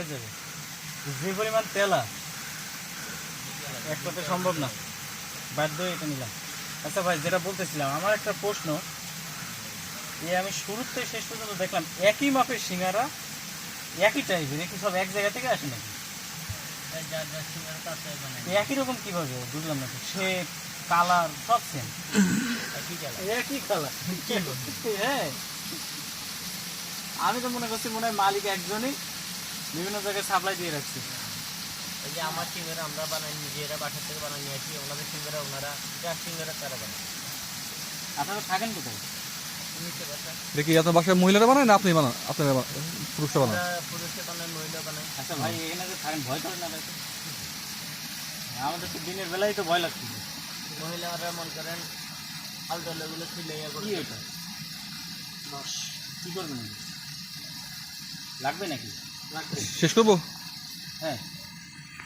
হয়ে যাবে। যে পরিমাণ তেলা একটাতে সম্ভব না। বাধ্য এটা নিলাম। আচ্ছা ভাই যেটা বলতেছিলাম আমার একটা প্রশ্ন। এই আমি থেকে শেষ পর্যন্ত দেখলাম একই মাপের সিঙ্গারা একই টাইপের একই সব এক জায়গা থেকে আসে নাকি? একই রকম কীভাবে? বুঝলাম না শেপ কালার সব সেম একই কালার হ্যাঁ। আমি তো মনে করছি মনে হয় মালিক একজনই বিভিন্ন জায়গায় সাপ্লাই দিয়ে রাখছি। এই যে আমার সিঙ্গারা আমরা বানাই নিজেরা বাসা থেকে বানাই নিয়ে আসি ওনাদের সিঙ্গারা ওনারা যার সিঙ্গারা তারা বানায়। আপনারা থাকেন কোথায়? দেখি আপনার বাসায় মহিলারা বানায় না আপনি বানান আপনারা পুরুষরা বানান? আমরা পুরুষে বানাই মহিলা বানাই। আচ্ছা ভাই এখানে যে থাকেন ভয় করেন না? আমাদের তো দিনের বেলায় তো ভয় লাগছে। মহিলারা মনে করেন আলদা লেগুলো ছিলে কি এটা? বস কি করবেন? লাগবে নাকি? শেষ করব? হ্যাঁ।